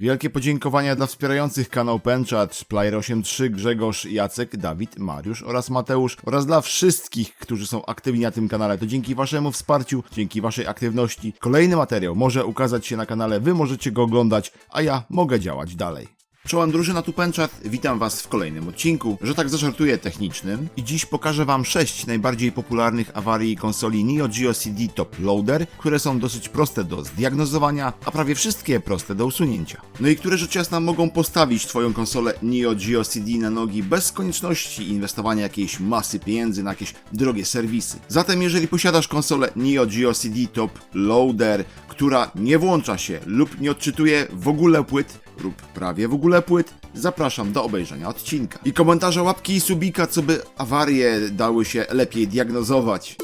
Wielkie podziękowania dla wspierających kanał Penchat, Player83, Grzegorz, Jacek, Dawid, Mariusz oraz Mateusz oraz dla wszystkich, którzy są aktywni na tym kanale. To dzięki waszemu wsparciu, dzięki waszej aktywności kolejny materiał może ukazać się na kanale, wy możecie go oglądać, a ja mogę działać dalej. Czołem drużyna tu Penchat, witam was w kolejnym odcinku, że tak zażartuję technicznym i dziś pokażę wam 6 najbardziej popularnych awarii konsoli Neo Geo CD Top Loader, które są dosyć proste do zdiagnozowania, a prawie wszystkie proste do usunięcia. No i które rzecz jasna mogą postawić twoją konsolę Neo Geo CD na nogi bez konieczności inwestowania jakiejś masy pieniędzy na jakieś drogie serwisy. Zatem jeżeli posiadasz konsolę Neo Geo CD Top Loader, która nie włącza się lub nie odczytuje w ogóle płyt, lub prawie w ogóle płyt, zapraszam do obejrzenia odcinka. I komentarza, łapki i subika, co by awarie dały się lepiej diagnozować.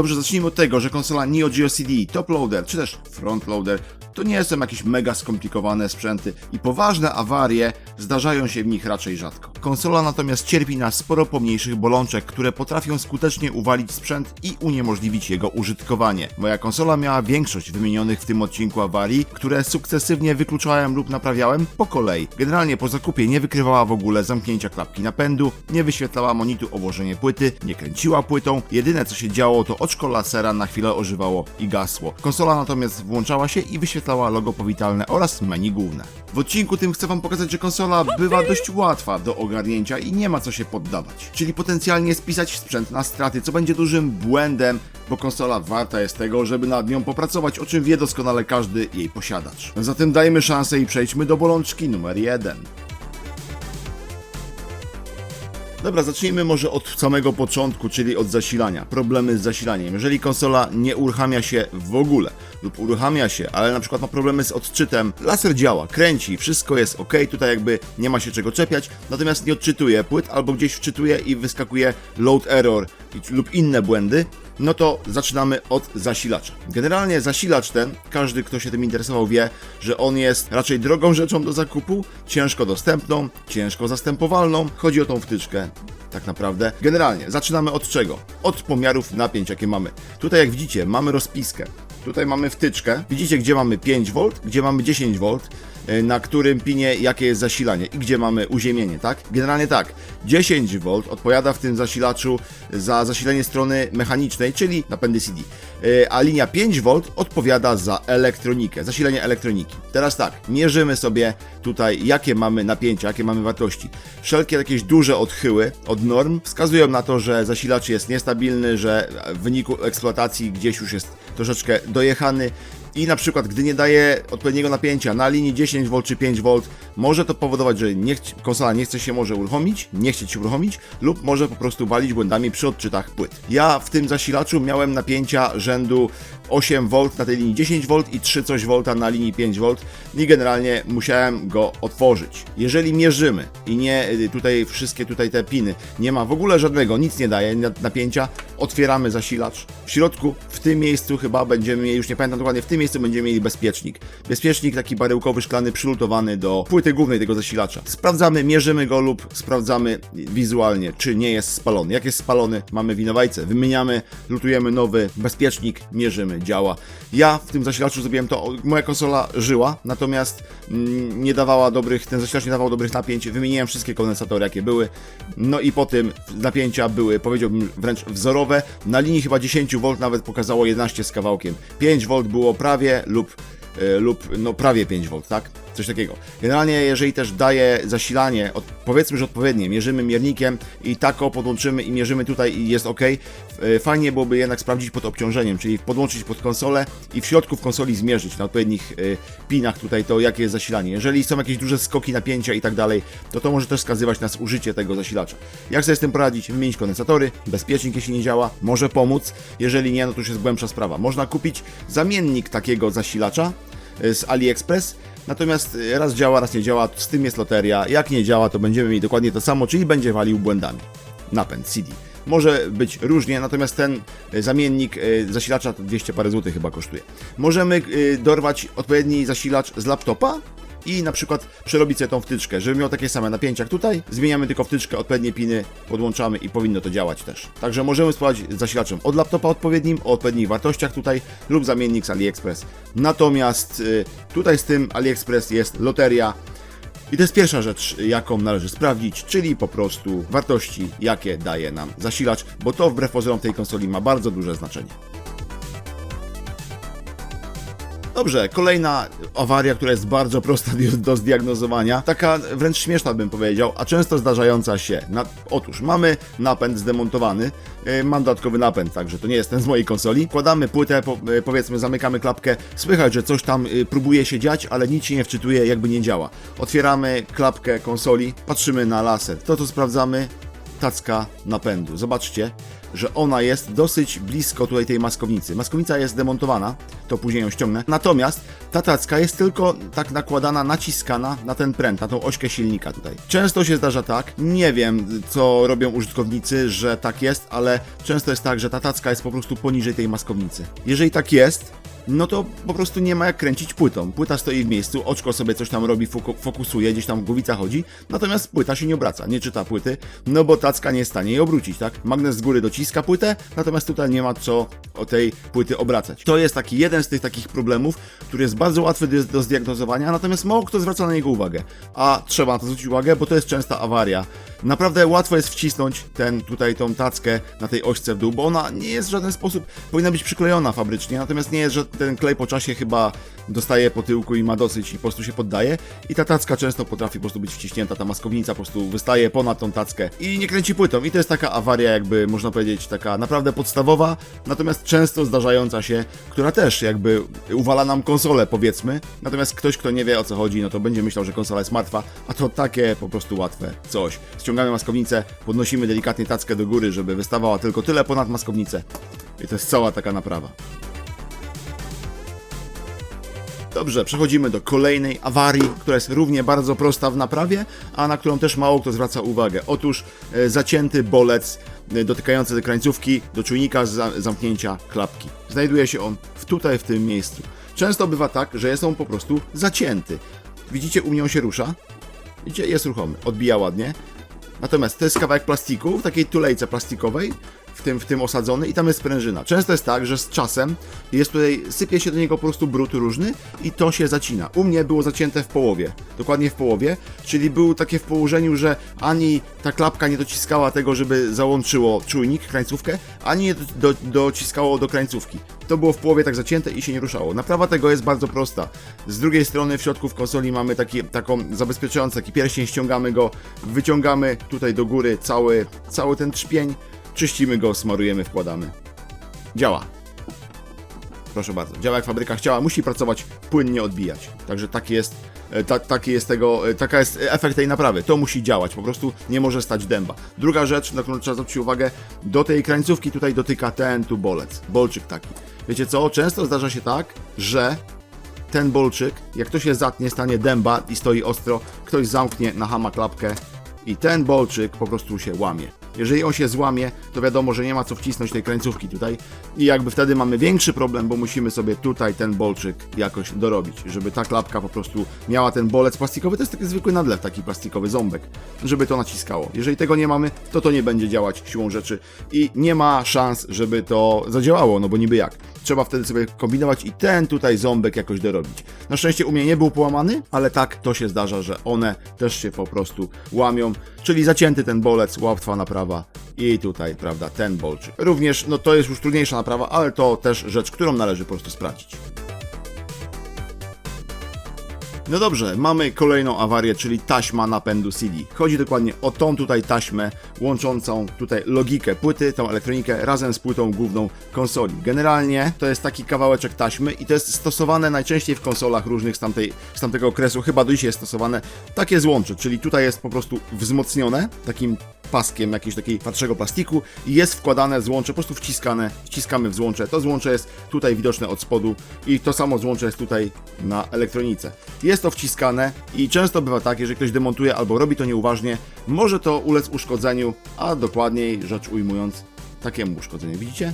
Dobrze, zacznijmy od tego, że konsola Neo Geo CD, Top Loader czy też Front Loader to nie są jakieś mega skomplikowane sprzęty i poważne awarie zdarzają się w nich raczej rzadko. Konsola natomiast cierpi na sporo pomniejszych bolączek, które potrafią skutecznie uwalić sprzęt i uniemożliwić jego użytkowanie. Moja konsola miała większość wymienionych w tym odcinku awarii, które sukcesywnie wykluczałem lub naprawiałem po kolei. Generalnie po zakupie nie wykrywała w ogóle zamknięcia klapki napędu, nie wyświetlała monitu obłożenie płyty, nie kręciła płytą, jedyne co się działo to oczko lasera na chwilę ożywało i gasło. Konsola natomiast włączała się i wyświetlała logo powitalne oraz menu główne. W odcinku tym chcę wam pokazać, że konsola bywa dość łatwa do ogarnięcia i nie ma co się poddawać. Czyli potencjalnie spisać sprzęt na straty, co będzie dużym błędem, bo konsola warta jest tego, żeby nad nią popracować, o czym wie doskonale każdy jej posiadacz. Zatem dajmy szansę i przejdźmy do bolączki numer jeden. Dobra, zacznijmy może od samego początku, czyli od zasilania. Problemy z zasilaniem. Jeżeli konsola nie uruchamia się w ogóle, lub uruchamia się, ale na przykład ma problemy z odczytem, laser działa, kręci, wszystko jest ok, tutaj jakby nie ma się czego czepiać, natomiast nie odczytuje płyt albo gdzieś wczytuje i wyskakuje load error lub inne błędy, no to zaczynamy od zasilacza. Generalnie zasilacz ten, każdy kto się tym interesował wie, że on jest raczej drogą rzeczą do zakupu, ciężko dostępną, ciężko zastępowalną. Chodzi o tą wtyczkę tak naprawdę. Generalnie zaczynamy od czego? Od pomiarów napięć, jakie mamy. Tutaj jak widzicie, mamy rozpiskę. Tutaj mamy wtyczkę. Widzicie, gdzie mamy 5V, gdzie mamy 10V, na którym pinie jakie jest zasilanie i gdzie mamy uziemienie, tak? Generalnie tak, 10V odpowiada w tym zasilaczu za zasilanie strony mechanicznej, czyli napędy CD, a linia 5V odpowiada za elektronikę, zasilanie elektroniki. Teraz tak, mierzymy sobie tutaj, jakie mamy napięcia, jakie mamy wartości. Wszelkie jakieś duże odchyły od norm wskazują na to, że zasilacz jest niestabilny, że w wyniku eksploatacji gdzieś już jest troszeczkę dojechany i na przykład gdy nie daje odpowiedniego napięcia na linii 10V czy 5V, może to powodować, że nie konsola nie chce się może uruchomić, nie chcieć się uruchomić lub może po prostu walić błędami przy odczytach płyt. Ja w tym zasilaczu miałem napięcia rzędu 8V na tej linii 10V i 3 coś V na linii 5V i generalnie musiałem go otworzyć. Jeżeli mierzymy i nie tutaj wszystkie tutaj te piny, nie ma w ogóle żadnego, nic nie daje napięcia, otwieramy zasilacz. W środku, w tym miejscu chyba będziemy mieli, już nie pamiętam dokładnie, w tym miejscu będziemy mieli bezpiecznik. Bezpiecznik taki baryłkowy, szklany, przylutowany do płyty głównej tego zasilacza. Sprawdzamy, mierzymy go lub sprawdzamy wizualnie, czy nie jest spalony. Jak jest spalony, mamy winowajcę, wymieniamy, lutujemy nowy bezpiecznik, mierzymy, działa. Ja w tym zasilaczu zrobiłem to, moja konsola żyła, natomiast mm, nie dawała dobrych, ten zasilacz nie dawał dobrych napięć, wymieniłem wszystkie kondensatory, jakie były, no i po tym napięcia były, powiedziałbym, wręcz wzorowe. Na linii chyba 10V nawet pokazało 11 z kawałkiem. 5V było prawie lub lub no prawie 5V, tak? Coś takiego. Generalnie, jeżeli też daje zasilanie, od, powiedzmy, że odpowiednie, mierzymy miernikiem i tako podłączymy i mierzymy tutaj i jest ok, fajnie byłoby jednak sprawdzić pod obciążeniem, czyli podłączyć pod konsolę i w środku w konsoli zmierzyć na odpowiednich pinach tutaj to, jakie jest zasilanie. Jeżeli są jakieś duże skoki napięcia i tak dalej, to to może też wskazywać na zużycie tego zasilacza. Jak sobie z tym poradzić? Wymienić kondensatory, bezpiecznik jeśli nie działa, może pomóc, jeżeli nie, no to już jest głębsza sprawa. Można kupić zamiennik takiego zasilacza, z AliExpress. Natomiast raz działa, raz nie działa, z tym jest loteria. Jak nie działa, to będziemy mieli dokładnie to samo, czyli będzie walił błędami. Napęd CD. Może być różnie, natomiast ten zamiennik zasilacza to 200 parę złotych chyba kosztuje. Możemy dorwać odpowiedni zasilacz z laptopa i na przykład przerobić sobie tą wtyczkę, żeby miał takie same napięcia jak tutaj, zmieniamy tylko wtyczkę, odpowiednie piny podłączamy i powinno to działać też. Także możemy spróbować z zasilaczem od laptopa odpowiednim, o odpowiednich wartościach tutaj lub zamiennik z AliExpress. Natomiast y, tutaj z tym AliExpress jest loteria, i to jest pierwsza rzecz, jaką należy sprawdzić, czyli po prostu wartości, jakie daje nam zasilacz, bo to wbrew pozorom tej konsoli ma bardzo duże znaczenie. Dobrze, kolejna awaria, która jest bardzo prosta do- zdiagnozowania, taka wręcz śmieszna bym powiedział, a często zdarzająca się. Na, otóż mamy napęd zdemontowany, yy, mam dodatkowy napęd, także to nie jest ten z mojej konsoli. Kładamy płytę, po, yy, powiedzmy zamykamy klapkę, słychać, że coś tam yy, próbuje się dziać, ale nic się nie wczytuje, jakby nie działa. Otwieramy klapkę konsoli, patrzymy na laser. To to sprawdzamy, tacka napędu. Zobaczcie, że ona jest dosyć blisko tutaj tej maskownicy. Maskownica jest demontowana, to później ją ściągnę. Natomiast ta tacka jest tylko tak nakładana, naciskana na ten pręt, na tą ośkę silnika tutaj. Często się zdarza tak, nie wiem co robią użytkownicy, że tak jest, ale często jest tak, że ta tacka jest po prostu poniżej tej maskownicy. Jeżeli tak jest, no to po prostu nie ma jak kręcić płytą. Płyta stoi w miejscu, oczko sobie coś tam robi, foku- fokusuje, gdzieś tam głowica chodzi, natomiast płyta się nie obraca, nie czyta płyty, no bo tacka nie jest w stanie jej obrócić, tak? Magnes z góry dociska płytę, natomiast tutaj nie ma co o tej płyty obracać. To jest taki jeden z tych takich problemów, który jest bardzo łatwy do, zdiagnozowania, natomiast mało kto zwraca na niego uwagę. A trzeba na to zwrócić uwagę, bo to jest częsta awaria. Naprawdę łatwo jest wcisnąć ten tutaj tą tackę na tej ośce w dół, bo ona nie jest w żaden sposób, powinna być przyklejona fabrycznie, natomiast nie jest, że ten klej po czasie chyba dostaje po tyłku i ma dosyć i po prostu się poddaje. I ta tacka często potrafi po prostu być wciśnięta, ta maskownica po prostu wystaje ponad tą tackę i nie kręci płytą. I to jest taka awaria jakby można powiedzieć taka naprawdę podstawowa, natomiast często zdarzająca się, która też jakby uwala nam konsolę powiedzmy, natomiast ktoś kto nie wie o co chodzi, no to będzie myślał, że konsola jest martwa, a to takie po prostu łatwe coś. Ściągamy maskownicę, podnosimy delikatnie tackę do góry, żeby wystawała tylko tyle ponad maskownicę i to jest cała taka naprawa. Dobrze, przechodzimy do kolejnej awarii, która jest równie bardzo prosta w naprawie, a na którą też mało kto zwraca uwagę. Otóż e, zacięty bolec e, dotykający tej krańcówki do czujnika za, zamknięcia klapki. Znajduje się on w, tutaj, w tym miejscu. Często bywa tak, że jest on po prostu zacięty. Widzicie, u mnie on się rusza. Widzicie, jest ruchomy, odbija ładnie. Natomiast to jest kawałek plastiku, w takiej tulejce plastikowej, w tym, w tym osadzony i tam jest sprężyna. Często jest tak, że z czasem jest tutaj, sypie się do niego po prostu brud różny i to się zacina. U mnie było zacięte w połowie, dokładnie w połowie, czyli było takie w położeniu, że ani ta klapka nie dociskała tego, żeby załączyło czujnik, krańcówkę, ani nie do, do, dociskało do krańcówki. To było w połowie tak zacięte i się nie ruszało. Naprawa tego jest bardzo prosta. Z drugiej strony w środku w konsoli mamy taki, taką zabezpieczający taki pierścień, ściągamy go, wyciągamy tutaj do góry cały, cały ten trzpień, czyścimy go, smarujemy, wkładamy. Działa. Proszę bardzo. Działa jak fabryka chciała, musi pracować, płynnie odbijać. Także taki jest, e, ta, taki jest tego, e, taka jest efekt tej naprawy. To musi działać, po prostu nie może stać dęba. Druga rzecz, na którą trzeba zwrócić uwagę, do tej krańcówki tutaj dotyka ten tu bolec, bolczyk taki. Wiecie co, często zdarza się tak, że ten bolczyk, jak ktoś się zatnie, stanie dęba i stoi ostro, ktoś zamknie na hama klapkę i ten bolczyk po prostu się łamie. Jeżeli on się złamie, to wiadomo, że nie ma co wcisnąć tej krańcówki tutaj i jakby wtedy mamy większy problem, bo musimy sobie tutaj ten bolczyk jakoś dorobić, żeby ta klapka po prostu miała ten bolec plastikowy, to jest taki zwykły nadlew, taki plastikowy ząbek, żeby to naciskało. Jeżeli tego nie mamy, to to nie będzie działać siłą rzeczy i nie ma szans, żeby to zadziałało, no bo niby jak. Trzeba wtedy sobie kombinować i ten tutaj ząbek jakoś dorobić. Na szczęście u mnie nie był połamany, ale tak to się zdarza, że one też się po prostu łamią, czyli zacięty ten bolec, łatwa naprawa i tutaj, prawda, ten bolczyk. Również, no to jest już trudniejsza naprawa, ale to też rzecz, którą należy po prostu sprawdzić. No dobrze, mamy kolejną awarię, czyli taśma napędu CD. Chodzi dokładnie o tą tutaj taśmę łączącą tutaj logikę płyty, tą elektronikę razem z płytą główną konsoli. Generalnie to jest taki kawałeczek taśmy i to jest stosowane najczęściej w konsolach różnych z, tamtej, z tamtego okresu, chyba do dzisiaj jest stosowane takie złącze, czyli tutaj jest po prostu wzmocnione takim paskiem jakiegoś takiego twardszego plastiku i jest wkładane złącze, po prostu wciskane, wciskamy w złącze. To złącze jest tutaj widoczne od spodu i to samo złącze jest tutaj na elektronice. Jest to wciskane i często bywa tak, jeżeli ktoś demontuje albo robi to nieuważnie, może to ulec uszkodzeniu, a dokładniej rzecz ujmując, takiemu uszkodzeniu. Widzicie?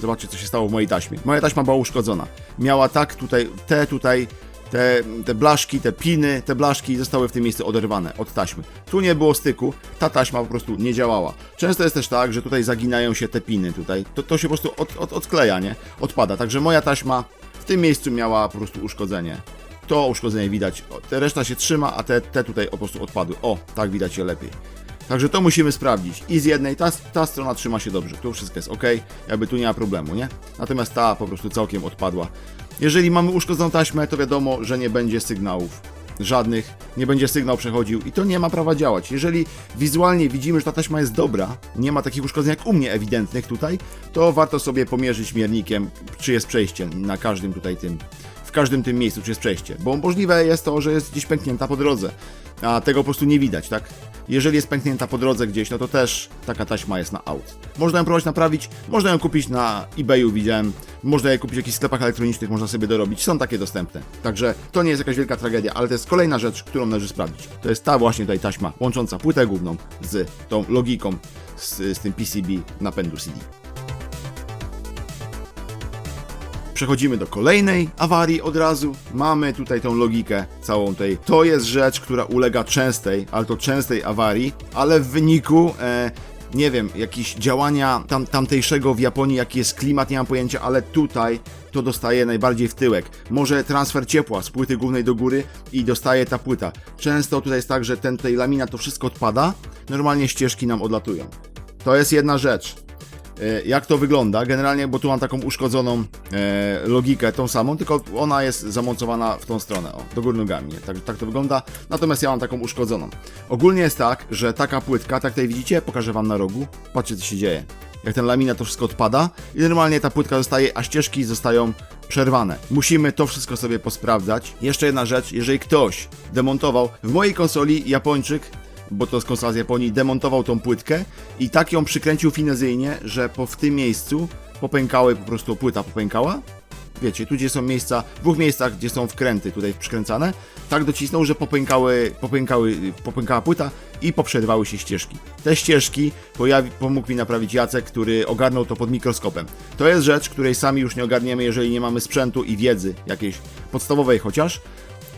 Zobaczcie, co się stało w mojej taśmie. Moja taśma była uszkodzona. Miała tak tutaj, te tutaj te, te blaszki, te piny, te blaszki zostały w tym miejscu oderwane od taśmy. Tu nie było styku, ta taśma po prostu nie działała. Często jest też tak, że tutaj zaginają się te piny tutaj. To, to się po prostu od, od, odkleja, nie? Odpada. Także moja taśma w tym miejscu miała po prostu uszkodzenie. To uszkodzenie widać. Te reszta się trzyma, a te, te tutaj po prostu odpadły. O, tak widać je lepiej. Także to musimy sprawdzić. I z jednej, ta, ta strona trzyma się dobrze, tu wszystko jest ok, jakby tu nie ma problemu, nie? Natomiast ta po prostu całkiem odpadła. Jeżeli mamy uszkodzoną taśmę, to wiadomo, że nie będzie sygnałów żadnych, nie będzie sygnał przechodził i to nie ma prawa działać. Jeżeli wizualnie widzimy, że ta taśma jest dobra, nie ma takich uszkodzeń jak u mnie ewidentnych tutaj, to warto sobie pomierzyć miernikiem, czy jest przejście na każdym tutaj tym, każdym tym miejscu, czy jest przejście. Bo możliwe jest to, że jest gdzieś pęknięta po drodze, a tego po prostu nie widać, tak? Jeżeli jest pęknięta po drodze gdzieś, no to też taka taśma jest na aut. Można ją próbować naprawić, można ją kupić na eBayu, widziałem, można je kupić w jakichś sklepach elektronicznych, można sobie dorobić, są takie dostępne. Także to nie jest jakaś wielka tragedia, ale to jest kolejna rzecz, którą należy sprawdzić. To jest ta właśnie tutaj taśma łącząca płytę główną z tą logiką, z, z tym PCB napędu CD. Przechodzimy do kolejnej awarii od razu. Mamy tutaj tą logikę całą tej. To jest rzecz, która ulega częstej, ale to częstej awarii, ale w wyniku e, nie wiem, jakieś działania tam, tamtejszego w Japonii, jaki jest klimat, nie mam pojęcia, ale tutaj to dostaje najbardziej w tyłek. Może transfer ciepła z płyty głównej do góry i dostaje ta płyta. Często tutaj jest tak, że ten tutaj laminat to wszystko odpada, normalnie ścieżki nam odlatują. To jest jedna rzecz. E, jak to wygląda. Generalnie, bo tu mam taką uszkodzoną e, logikę, tą samą, tylko ona jest zamontowana w tą stronę, o, do góry nogami. Tak, tak to wygląda. Natomiast ja mam taką uszkodzoną. Ogólnie jest tak, że taka płytka, tak tutaj widzicie, pokażę wam na rogu. Patrzcie, co się dzieje. Jak ten laminat to wszystko odpada i normalnie ta płytka zostaje, a ścieżki zostają przerwane. Musimy to wszystko sobie posprawdzać. Jeszcze jedna rzecz, jeżeli ktoś demontował w mojej konsoli Japończyk bo to konsola z Japonii, demontował tą płytkę i tak ją przykręcił finezyjnie, że po w tym miejscu popękały, po prostu płyta popękała. Wiecie, tu gdzie są miejsca, w dwóch miejscach, gdzie są wkręty tutaj przykręcane, tak docisnął, że popękały, popękały, popękała płyta i poprzerywały się ścieżki. Te ścieżki pojawi, pomógł mi naprawić Jacek, który ogarnął to pod mikroskopem. To jest rzecz, której sami już nie ogarniemy, jeżeli nie mamy sprzętu i wiedzy jakiejś podstawowej chociaż,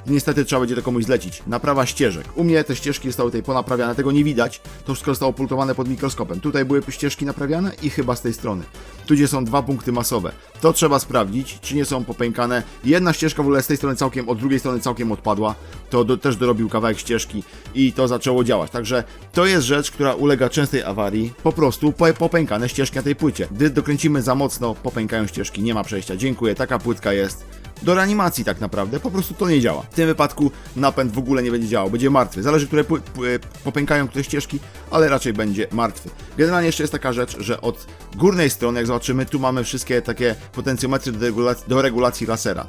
niestety trzeba będzie to komuś zlecić. Naprawa ścieżek. U mnie te ścieżki zostały tutaj ponaprawiane, tego nie widać. To wszystko zostało pultowane pod mikroskopem. Tutaj były ścieżki naprawiane i chyba z tej strony. Tu gdzie są dwa punkty masowe. To trzeba sprawdzić, czy nie są popękane. Jedna ścieżka w ogóle z tej strony całkiem, od drugiej strony całkiem odpadła. To do, też dorobił kawałek ścieżki i to zaczęło działać. Także to jest rzecz, która ulega częstej awarii. Po prostu po, popękane ścieżki na tej płycie. Gdy dokręcimy za mocno, popękają ścieżki. Nie ma przejścia. Dziękuję, taka płytka jest do reanimacji tak naprawdę, po prostu to nie działa. W tym wypadku napęd w ogóle nie będzie działał, będzie martwy. Zależy, które popękają które ścieżki, ale raczej będzie martwy. Generalnie jeszcze jest taka rzecz, że od górnej strony, jak zobaczymy, tu mamy wszystkie takie potencjometry do regulacji, do regulacji lasera.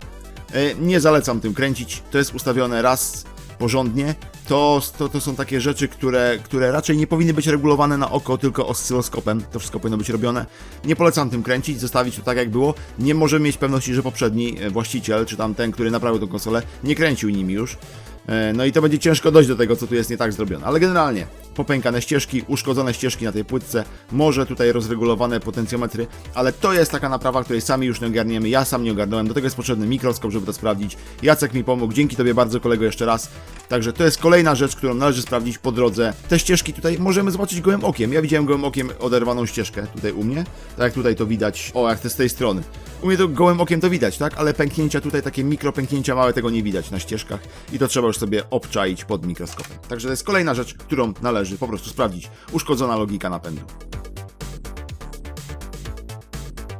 E, Nie zalecam tym kręcić, to jest ustawione raz porządnie, to, to, to są takie rzeczy, które, które raczej nie powinny być regulowane na oko, tylko oscyloskopem. To wszystko powinno być robione. Nie polecam tym kręcić, zostawić to tak jak było. Nie możemy mieć pewności, że poprzedni e, właściciel, czy tam ten, który naprawił tę konsolę, nie kręcił nimi już. E, No i to będzie ciężko dojść do tego, co tu jest nie tak zrobione. Ale generalnie popękane ścieżki, uszkodzone ścieżki na tej płytce, może tutaj rozregulowane potencjometry, ale to jest taka naprawa, której sami już nie ogarniemy. Ja sam nie ogarnąłem, do tego jest potrzebny mikroskop, żeby to sprawdzić. Jacek mi pomógł, dzięki Tobie bardzo kolego jeszcze raz. Także to jest kolejna rzecz, którą należy sprawdzić po drodze. Te ścieżki tutaj możemy zobaczyć gołym okiem. Ja widziałem gołym okiem oderwaną ścieżkę tutaj u mnie, tak jak tutaj to widać, o jak to z tej strony. U mnie to gołym okiem to widać, tak? Ale pęknięcia tutaj, takie mikropęknięcia małe, tego nie widać na ścieżkach i to trzeba już sobie obczaić pod mikroskopem. Także to jest kolejna rzecz, którą należy po prostu sprawdzić. Uszkodzona logika napędu.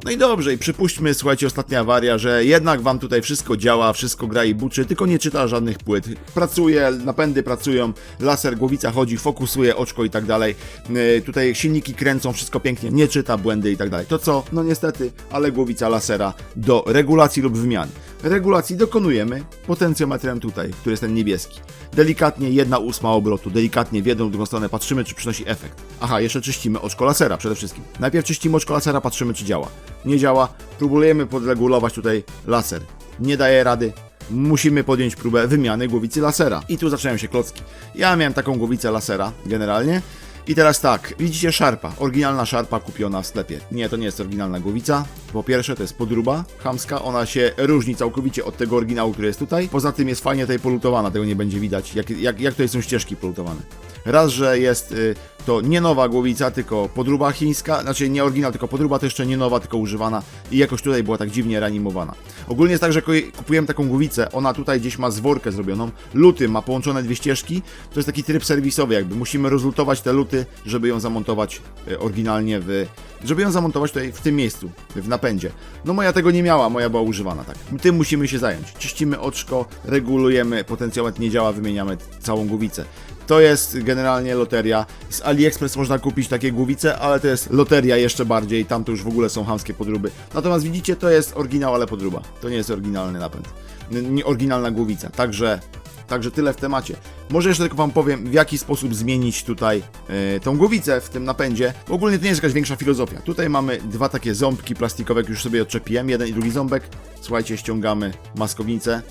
No i dobrze, i przypuśćmy, słuchajcie, ostatnia awaria, że jednak wam tutaj wszystko działa, wszystko gra i buczy, tylko nie czyta żadnych płyt. Pracuje, napędy pracują, laser, głowica chodzi, fokusuje oczko i tak dalej. Yy, tutaj silniki kręcą, wszystko pięknie, nie czyta błędy i tak dalej. To co? No niestety, ale głowica lasera do regulacji lub wymiany. Regulacji dokonujemy potencjometrem tutaj, który jest ten niebieski. Delikatnie jedna ósma obrotu, delikatnie w jedną, w drugą stronę patrzymy, czy przynosi efekt. Aha, jeszcze czyścimy oczko lasera przede wszystkim. Najpierw czyścimy oczko lasera, patrzymy, czy działa. Nie działa, próbujemy podregulować tutaj laser. Nie daje rady, musimy podjąć próbę wymiany głowicy lasera. I tu zaczynają się klocki. Ja miałem taką głowicę lasera, generalnie. I teraz tak, widzicie szarpa, oryginalna szarpa kupiona w sklepie. Nie, to nie jest oryginalna głowica. Po pierwsze, to jest podruba chamska, ona się różni całkowicie od tego oryginału, który jest tutaj. Poza tym jest fajnie tutaj polutowana, tego nie będzie widać, jak, jak, jak tutaj są ścieżki polutowane. Raz, że jest y, to nie nowa głowica, tylko podruba chińska, znaczy nie oryginał, tylko podruba to jeszcze nie nowa, tylko używana i jakoś tutaj była tak dziwnie reanimowana. Ogólnie jest tak, że kupujemy taką głowicę, ona tutaj gdzieś ma zworkę zrobioną, luty ma połączone dwie ścieżki, to jest taki tryb serwisowy jakby, musimy rozlutować te luty, żeby ją zamontować y, oryginalnie w... żeby ją zamontować tutaj w tym miejscu, w napędzie. No moja tego nie miała, moja była używana, tak. Tym musimy się zająć. Czyścimy oczko, regulujemy, potencjometr nie działa, wymieniamy całą głowicę. To jest generalnie loteria. Z AliExpress można kupić takie głowice, ale to jest loteria jeszcze bardziej. Tam to już w ogóle są hamskie podróby. Natomiast widzicie, to jest oryginał, ale podróba. To nie jest oryginalny napęd. Nie oryginalna głowica. Także, także tyle w temacie. Może jeszcze tylko Wam powiem, w jaki sposób zmienić tutaj e, tą głowicę w tym napędzie. Ogólnie to nie jest jakaś większa filozofia. Tutaj mamy dwa takie ząbki plastikowe, już sobie odczepiłem. Jeden i drugi ząbek. Słuchajcie, ściągamy maskownicę.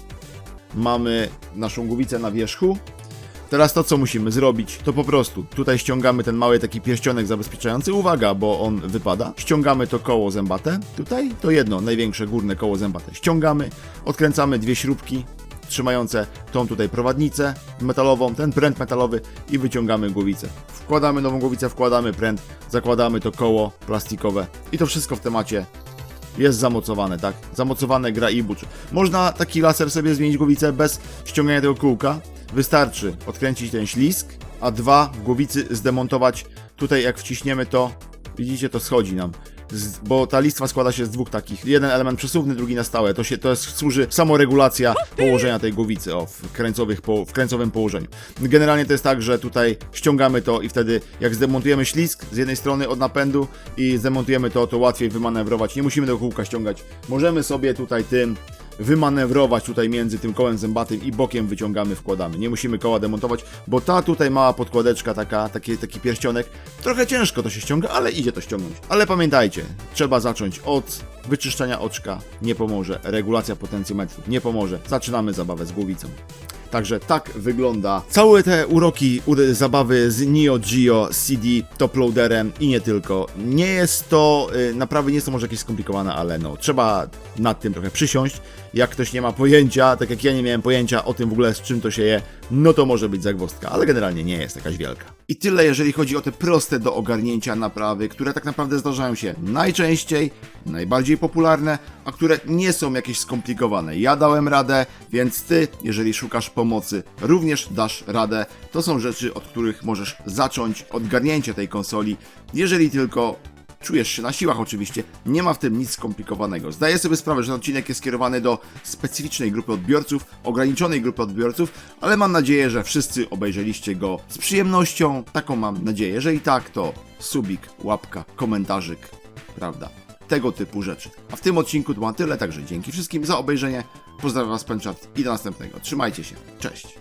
Mamy naszą głowicę na wierzchu. Teraz to, co musimy zrobić, to po prostu tutaj ściągamy ten mały taki pierścionek zabezpieczający. Uwaga, bo on wypada. Ściągamy to koło zębate. Tutaj to jedno, największe górne koło zębate. Ściągamy, odkręcamy dwie śrubki trzymające tą tutaj prowadnicę metalową, ten pręt metalowy i wyciągamy głowicę. Wkładamy nową głowicę, wkładamy pręt, zakładamy to koło plastikowe i to wszystko w temacie jest zamocowane, tak? Zamocowane gra i buczy. Można taki laser sobie zmienić głowicę bez ściągania tego kółka. Wystarczy odkręcić ten ślisk, a dwa głowicy zdemontować. Tutaj jak wciśniemy to, widzicie, to schodzi nam. Z, bo ta listwa składa się z dwóch takich. Jeden element przesuwny, drugi na stałe. To, się, to jest, służy samoregulacja położenia tej głowicy o, w, kręcowych, po, w kręcowym położeniu. Generalnie to jest tak, że tutaj ściągamy to i wtedy jak zdemontujemy ślisk z jednej strony od napędu i zdemontujemy to, to łatwiej wymanewrować. Nie musimy tego kółka ściągać. Możemy sobie tutaj tym wymanewrować tutaj między tym kołem zębatym i bokiem wyciągamy, wkładamy. Nie musimy koła demontować, bo ta tutaj mała podkładeczka, taka, taki, taki pierścionek, trochę ciężko to się ściąga, ale idzie to ściągnąć. Ale pamiętajcie, trzeba zacząć od wyczyszczenia oczka, nie pomoże, regulacja potencjometru, nie pomoże. Zaczynamy zabawę z głowicą. Także tak wygląda całe te uroki zabawy z Neo Geo CD toploaderem i nie tylko. Nie jest to, y, naprawdę nie jest to może jakieś skomplikowane, ale no, trzeba nad tym trochę przysiąść. Jak ktoś nie ma pojęcia, tak jak ja nie miałem pojęcia o tym w ogóle z czym to się je, no to może być zagwozdka, ale generalnie nie jest jakaś wielka. I tyle jeżeli chodzi o te proste do ogarnięcia naprawy, które tak naprawdę zdarzają się najczęściej, najbardziej popularne, a które nie są jakieś skomplikowane. Ja dałem radę, więc ty, jeżeli szukasz pomocy, również dasz radę. To są rzeczy, od których możesz zacząć odgarnięcie tej konsoli, jeżeli tylko czujesz się na siłach oczywiście, nie ma w tym nic skomplikowanego. Zdaję sobie sprawę, że ten odcinek jest skierowany do specyficznej grupy odbiorców, ograniczonej grupy odbiorców, ale mam nadzieję, że wszyscy obejrzeliście go z przyjemnością. Taką mam nadzieję. Jeżeli tak, to subik, łapka, komentarzyk, prawda? Tego typu rzeczy. A w tym odcinku to ma tyle, także dzięki wszystkim za obejrzenie. Pozdrawiam Was, Penczat i do następnego. Trzymajcie się. Cześć.